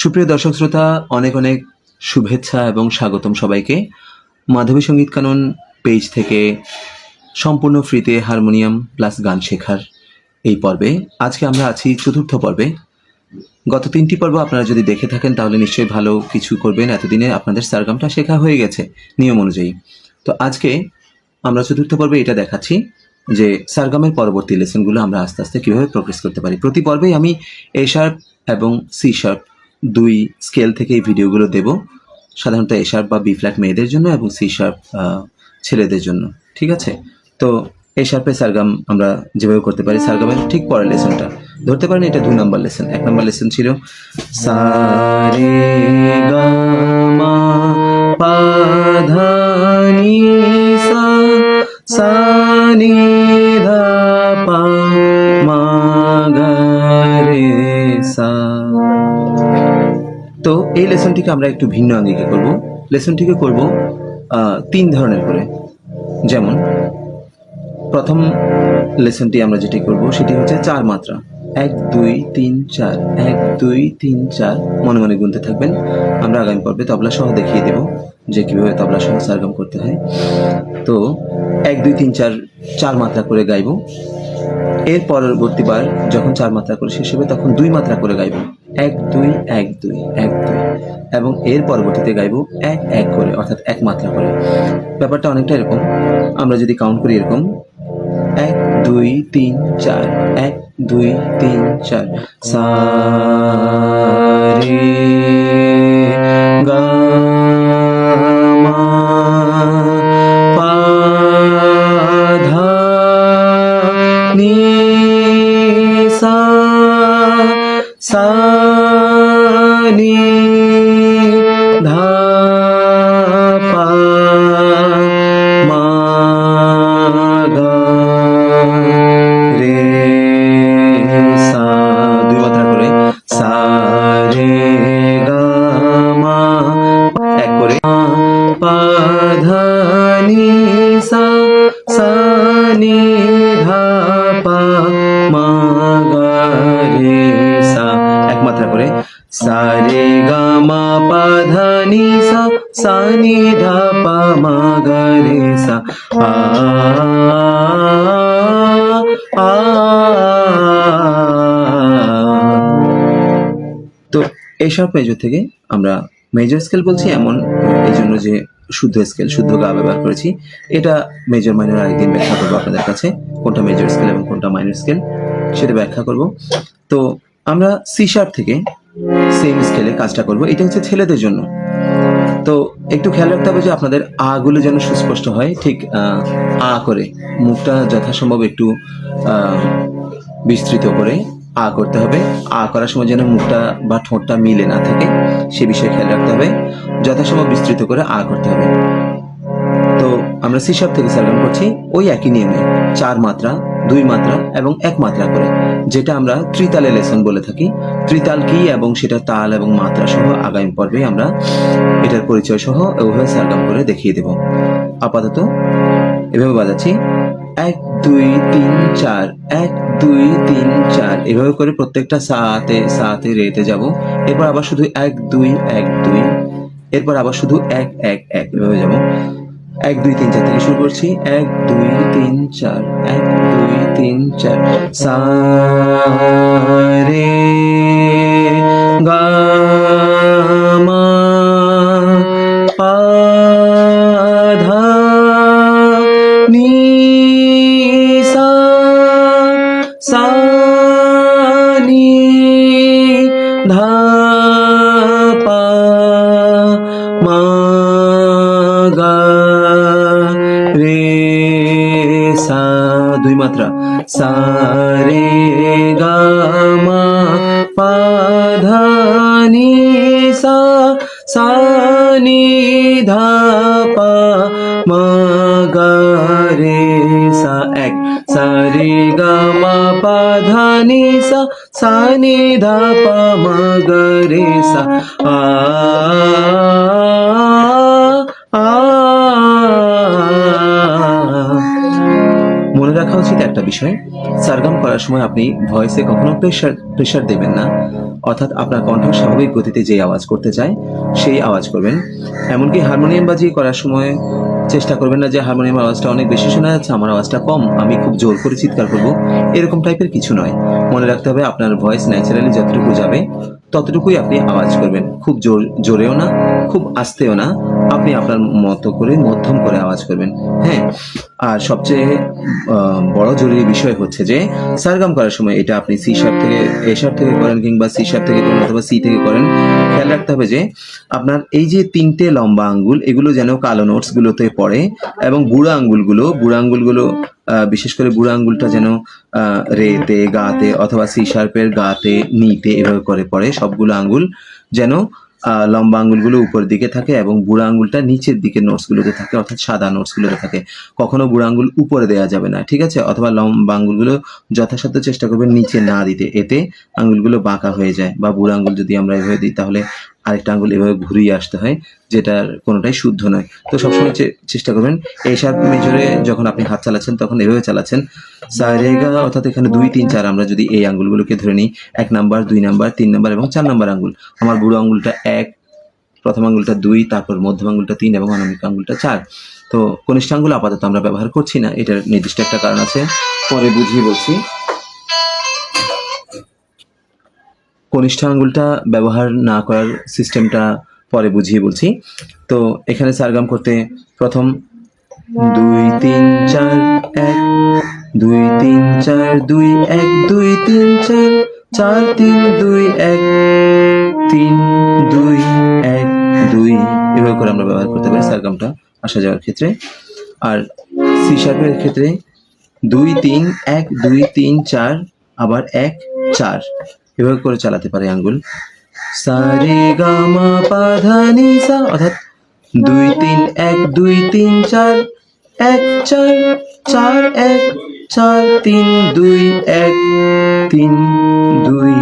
সুপ্রিয় দর্শক শ্রোতা, অনেক অনেক শুভেচ্ছা এবং স্বাগতম সবাইকে। মাধবী সংগীত কানন পেজ থেকে সম্পূর্ণ ফ্রিতে হারমোনিয়াম প্লাস গান শেখার এই পর্বে। আজকে আমরা আছি চতুর্থ পর্বে। গত তিনটি পর্ব আপনারা যদি দেখে থাকেন, তাহলে নিশ্চয়ই ভালো কিছু করবেন। এতদিনে আপনাদের সারগামটা শেখা হয়ে গেছে নিয়ম অনুযায়ী। তো আজকে আমরা চতুর্থ পর্বে এটা দেখাচ্ছি যে সারগামের পরবর্তী লেসনগুলো আমরা আস্তে আস্তে কীভাবে প্রোগ্রেস করতে পারি। প্রতি পর্বেই আমি এ শার্প এবং সি শার্প দুই স্কেল থেকে এই ভিডিওগুলো দেব, সাধারণত এ শার্প বা বি ফ্ল্যাট মেয়েদের জন্য এবং সি শার্প ছেলেদের জন্য, ঠিক আছে? তো এ শার্পে সারগাম আমরা যেভাবে করতে পারি, সারগামের ঠিক পরের লেসনটা। ধরতে পারেন এটা দুই নম্বর লেসন, এক নম্বর লেসন ছিল সা রে গা মা পা সা সা ধা এই লেসনটিকে আমরা একটু ভিন্ন আঙ্গিকে করব। লেসনটিকে করব তিন ধরনের করে। যেমন, প্রথম লেসনটি আমরা যেটি করব সেটি হচ্ছে চার মাত্রা। এক, দুই, তিন, চার। এক, দুই, তিন, চার। মনে মনে গুনতে থাকবেন। আমরা আগামী পর্বে তবলা সহ দেখিয়ে দেব যে কীভাবে তবলা সহ সারগম করতে হয়। তো, এক, দুই, তিন, চার চার মাত্রা করে গাইব। এর পরবর্তীবার যখন চার মাত্রা করে শেষ হবে, তখন দুই মাত্রা করে গাইব। এক, দুই এক দুই এক, দুই। এবং এর পরবর্তীতে গাইব এক এক করে, অর্থাৎ এক মাত্রা করে। ব্যাপারটা অনেকটা এরকম। আমরা যদি কাউন্ট করি এরকম। এক, দুই, তিন, চার। এক, দুই, তিন, চার। সা রে গা মা পা ধা নি সা সা নি ধা পা মা গা রে সা আ তো এইসব মেজর থেকে আমরা মেজর স্কেল বলছি এমন এই জন্য যে শুদ্ধ স্কেল শুদ্ধ গা ব্যবহার করেছি এটা মেজর মাইনর আরেকদিন ব্যাখ্যা করব আপনাদের কাছে কোনটা মেজর স্কেল এবং কোনটা মাইনর স্কেল সেটা ব্যাখ্যা করব তো আমরা সি শার্প থেকে সেম স্কেলে কাজটা করব। এটা হচ্ছে ছেলেদের জন্য। তো একটু খেয়াল রাখতে হবে যে আপনাদের আ গুলো যেন সুস্পষ্ট হয়, ঠিক আ করে। মুখটা যথাসম্ভব একটু বিস্তৃত করে আ করতে হবে। আ করার সময় যেন মুখটা বা ঠোঁটটা মিলে না থাকে, সে বিষয়ে খেয়াল রাখতে হবে। যথাসম্ভব বিস্তৃত করে আ করতে হবে। তো আমরা সি থেকে সারগাম করছি, ওই একই নিয়মে। চার মাত্রা দুই মাত্রা এবং এক মাত্রা করে, যেটা আমরা ত্রিতালে লেসন বলে থাকি। ত্রিতাল কি এবং সেটা তাল এবং মাত্রা সহ আগামী পর্বে আমরা এটার পরিচয় সহ ওভাবে সারগাম করে দেখিয়ে দেব। আপাতত এভাবে বাজাচ্ছি। এক, দুই, তিন, চার, এক, দুই, তিন, চার, এভাবে করে প্রত্যেকটা সাতে সাতে, রেতে যাব। এরপর আবার শুধু এক, দুই এক, দুই, এরপর আবার শুধু এক এক এক, এভাবে যাব। এক, দুই, তিন, চার থেকে শুরু করছি। এক, দুই, তিন, চার। এক, দুই, তিন, চার। সা, রে, গা, মা, পা, ধা সা সা, নি, ধা, পা, মা, গা। দুই মাত্রা। সা রে গা মা পা ধা নি সা সা নি ধা পা মা গা রে সা এক। সা রে গা মা পা ধা নি সা সা নি ধা পা মা গা রে সা আ আ বিষয় সারগাম করার সময় আপনি ভয়েসে কখনো প্রেশার প্রেশার দেবেন না। অর্থাৎ আপনার কণ্ঠ স্বাভাবিক গতিতে যে আওয়াজ করতে চায়, সেই আওয়াজ করবেন। এমনকি হারমোনিয়াম বাজি করার সময় চেষ্টা করবেন না যে হারমোনিয়াম আওয়াজটা অনেক বেশি শোনা যাচ্ছে, আমার আওয়াজটা কম, আমি খুব জোর করে চিৎকার করব। এরকম টাইপের কিছু নয়। মনে রাখতে হবে আপনার ভয়েস ন্যাচারালি যতটুকু যাবে, ততটুকুই আপনি আওয়াজ করবেন। খুব জোর, জোরেও না, খুব আস্তেও না। আপনি আপনার মতো করে মধ্যম করে আওয়াজ করবেন। হ্যাঁ আর সবচেয়ে বড় জরুরি বিষয় হচ্ছে যে, সারগাম করার সময় এটা আপনি সি শার্প থেকে এ শার্প থেকে করেন কিংবা সি শার্প থেকে করেন অথবা সি থেকে করেন, খেয়াল রাখতে হবে যে, আপনার এই যে তিনটে লম্বা আঙ্গুল, এগুলো যেন কালো নোটস গুলোতে পড়ে এবং বুড়া আঙ্গুলগুলো বুড়া আঙ্গুলগুলো বিশেষ করে বুড়া আঙ্গুলটা যেন রেতে গাতে অথবা সি শার্পের গাতে নিতে এভাবে করে পড়ে সবগুলো আঙ্গুল যেন লম্বা আঙুলগুলো উপর দিকে থাকে এবং বুড়া আঙুলটা নিচের দিকে নোটসগুলোতে থাকে, অর্থাৎ সাদা নোটসগুলোতে থাকে। কখনো বুড়া আঙুল উপরে দেওয়া যাবে না, ঠিক আছে? অথবা লম্বা আঙুলগুলো যথাসাধ্য চেষ্টা করবে নিচে না দিতে, এতে আঙুলগুলো বাঁকা হয়ে যায় বা বুড়া আঙুল যদি আমরা এভাবে দিই, তাহলে আরেকটা আঙ্গুল এভাবে ঘুরিয়ে আসতে হয়, যেটার কোনোটাই শুদ্ধ নয়। তো সবসময় চেষ্টা করবেন, এই সাত মেজরে যখন আপনি হাত চালাচ্ছেন, তখন এভাবে চালাচ্ছেন। সারেগা অর্থাৎ এখানে দুই, তিন, চার, আমরা যদি এই আঙ্গুলগুলোকে ধরে নিই, এক নাম্বার, দুই নাম্বার, তিন নাম্বার এবং চার নাম্বার আঙ্গুল। আমার বুড়ো আঙ্গুলটা এক, প্রথম আঙ্গুলটা দুই, তারপর মধ্যম আঙ্গুলটা তিন এবং অনামিক আঙ্গুলটা চার। তো কনিষ্ঠ আঙ্গুল আপাতত আমরা ব্যবহার করছি না, এটার নির্দিষ্ট একটা কারণ আছে। পরে বুঝিয়ে বলছি। কনিষ্ঠ আঙ্গুলটা ব্যবহার না করার সিস্টেমটা পরে বুঝিয়ে বলছি। তো এখানে সারগাম করতে প্রথম দুই তিন চার এক, দুই তিন চার দুই এক, দুই তিন চার চার তিন দুই এক, তিন দুই এক দুই এভাবে করে আমরা ব্যবহার করতে পারি সারগামটা আসা যাওয়ার ক্ষেত্রে। আর সি ক্ষেত্রে দুই তিন এক, দুই তিন চার, আবার এক চার। এভাবে করে চালাতে পারে আঙ্গুল। সারে গামা পাধানি সা অর্থাৎ দুই তিন এক, দুই তিন চার, এক চার চার এক, চার তিন, দুই এক, তিন, দুই।